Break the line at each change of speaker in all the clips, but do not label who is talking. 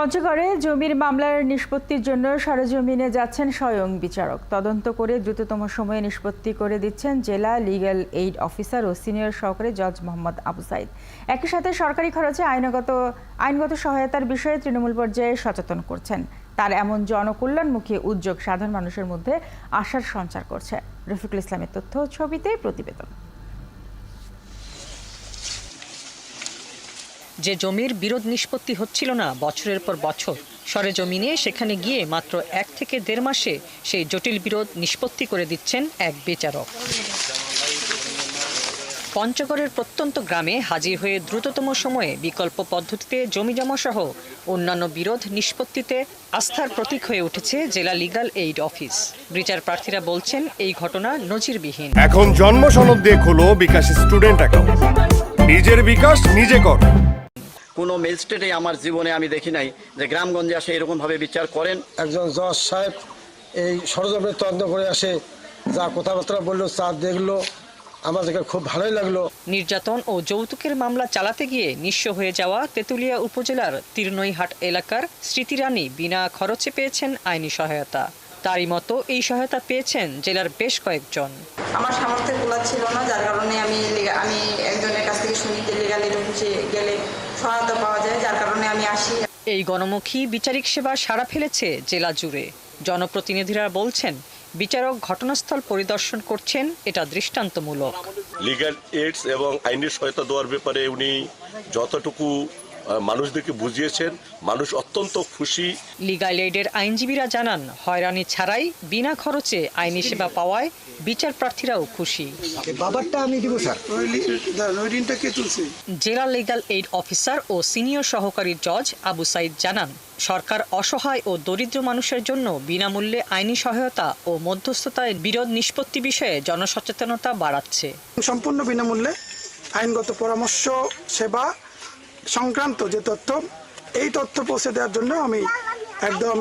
পঞ্চগড়ে জমির মামলার নিষ্পত্তির জন্য সরেজমিনে যাচ্ছেন স্বয়ং বিচারক। তদন্ত করে দ্রুততম সময়ে নিষ্পত্তি করে দিচ্ছেন জেলা লিগ্যাল এইড অফিসার ও সিনিয়র সহকারী জজ মোহাম্মদ আবু সাইদ। একই সাথে সরকারি খরচে আইনগত আইনগত সহায়তার বিষয়ে তৃণমূল পর্যায়ে সচেতন করছেন। তার এমন জনকল্যাণমুখী উদ্যোগ সাধারণ মানুষের মধ্যে আশার সঞ্চার করছে। রফিকুল ইসলামের তথ্য ছবিতে প্রতিবেদন।
যে জমির বিরোধ নিষ্পত্তি হচ্ছিল না বছরের পর বছর। সরেজমিনে সেখানে গিয়ে মাত্র এক থেকে দেড় মাসে সেই জটিল বিরোধ নিষ্পত্তি করে দিচ্ছেন এক বিচারক। পঞ্চগড়ের প্রত্যন্ত গ্রামে হাজির হয়ে দ্রুততম সময়ে বিকল্প পদ্ধতিতে জমি জমা সহ অন্যান্য বিরোধ নিষ্পত্তিতে আস্থার প্রতীক হয়ে উঠেছে জেলা লিগ্যাল এইড অফিস। বিচার প্রার্থীরা বলছেন, এই ঘটনা নজিরবিহীন।
এখন জন্ম সনদ দিয়ে খোলো বিকাশ স্টুডেন্ট অ্যাকাউন্ট। নিজের বিকাশ নিজে কর।
কোনো ম্যাজিস্ট্রেটে আমার জীবনে আমি দেখি নাই যে গ্রামগঞ্জে আসে এরকমভাবে বিচার করেন।
একজন জজ সাহেব এই ষড়যন্ত্রের তদন্ত করে আসে যা কথাবার্তা বলল চা দেখল আমাদেরকে খুব ভালোই লাগল।
নির্যাতন ও যৌতুকের মামলা চালাতে গিয়ে নিঃস্ব হয়ে যাওয়া তেঁতুলিয়া উপজেলার তিরনইহাট এলাকার স্মৃতিরানী বিনা খরচে পেয়েছেন আইনি সহায়তা। তারই মতো এই সহায়তা পেয়েছেন জেলার বেশ কয়েকজন।
আমার সামর্থ্যের গোলা ছিল না যার কারণে আমি আমি একজনের কাছ থেকে শুনি যে লিগাল অফিসে গেলে সহায়তা পাওয়া যায় যার কারণে আমি আসি।
এই গণমুখী বিচারিক সেবা সাড়া ফেলেছে জেলা জুড়ে। জনপ্রতিনিধিরা বলছেন বিচারক ঘটনাস্থল পরিদর্শন করছেন এটা দৃষ্টান্তমূলক।
লিগ্যাল এইডস এবং আইনি সহায়তা দেওয়ার ব্যাপারে উনি যতটুকু মানুষদেরকে বুঝিয়েছেন। মানুষ অত্যন্ত খুশি।
লিগাল এইডের আইনজীবীরা জানান হয়রানি ছাড়াই বিনা খরচে আইনি সেবা পাওয়ায় বিচার প্রার্থীরাও খুশি।
বাবারটা আমি দিব স্যার।
জেলা লিগ্যাল এইড অফিসার ও সিনিয়র সহকারী জজ আবু সাইদ জানান সরকার অসহায় ও দরিদ্র মানুষের জন্য বিনামূল্যে আইনি সহায়তা ও মধ্যস্থতায় বিরোধ নিষ্পত্তি বিষয়ে জনসচেতনতা বাড়াচ্ছে।
সম্পূর্ণ বিনামূল্যে আইনগত পরামর্শ সেবা সংক্রান্ত যে তথ্য, এই তথ্য পৌঁছে দেওয়ার জন্য আমি একদম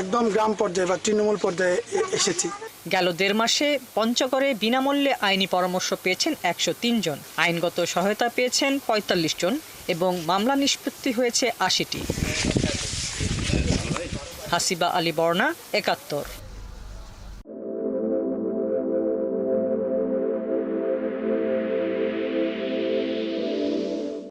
একদম গ্রাম পর্যায়ে বা তৃণমূল পর্যায়ে এসেছি।
গেল দেড় মাসে পঞ্চগড়ে বিনামূল্যে আইনি পরামর্শ পেয়েছেন একশো তিন জন। আইনগত সহায়তা পেয়েছেন পঁয়তাল্লিশ জন এবং মামলা নিষ্পত্তি হয়েছে আশিটি। হাসিবা আলী বর্ণা, একাত্তর।